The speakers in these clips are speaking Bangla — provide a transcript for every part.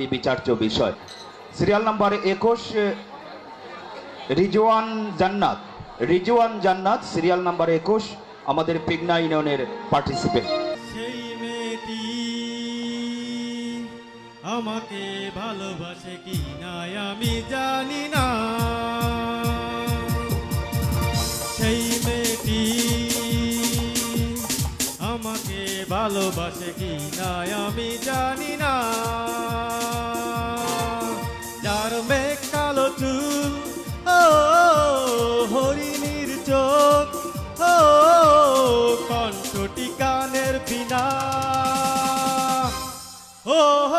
বিচার্য বিষয়। সিরিয়াল নাম্বার একুশ, রিজওয়ান জান্নাত। রিজওয়ান জান্নাত, সিরিয়াল নাম্বার একুশ, আমাদের পিগনা ইউনিয়নের পার্টিসিপেন্ট সেই মেয়েটি আমাকে ভালোবাসে কি না আমি জানি না। সেই মেয়েটি আমাকে ভালোবাসে কি না আমি জানি না। きな。おお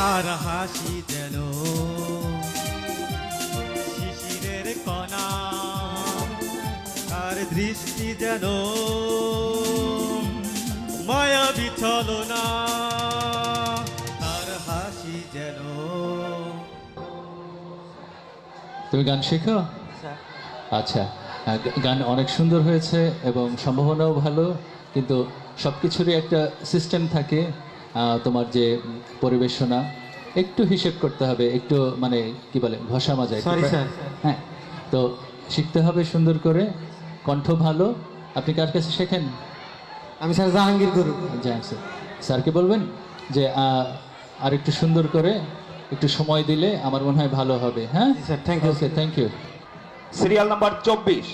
から走っての。দৃষ্টি যেন। মায়া বিছলনা তার হাসি যেন। তুমি গান শেখো? আচ্ছা আহ, গান অনেক সুন্দর হয়েছে এবং সম্ভাবনাও ভালো কিন্তু সব কিছুরই একটা সিস্টেম থাকে তোমার যে পরিবেশনা একটু হিসেব করতে হবে একটু মানে কি বলে ঘষা মাজায়। হ্যাঁ তো শিখতে হবে সুন্দর করে কণ্ঠ ভালো? আপনি কার কাছে শেখেন? আমি স্যার জাহাঙ্গীর গুরু। স্যার। স্যারকে বলবেন? যে আর একটু সুন্দর করে একটু সময় দিলে আমার মনে হয় ভালো হবে হ্যাঁ? Sir thank you sir thank you serial number চব্বিশ।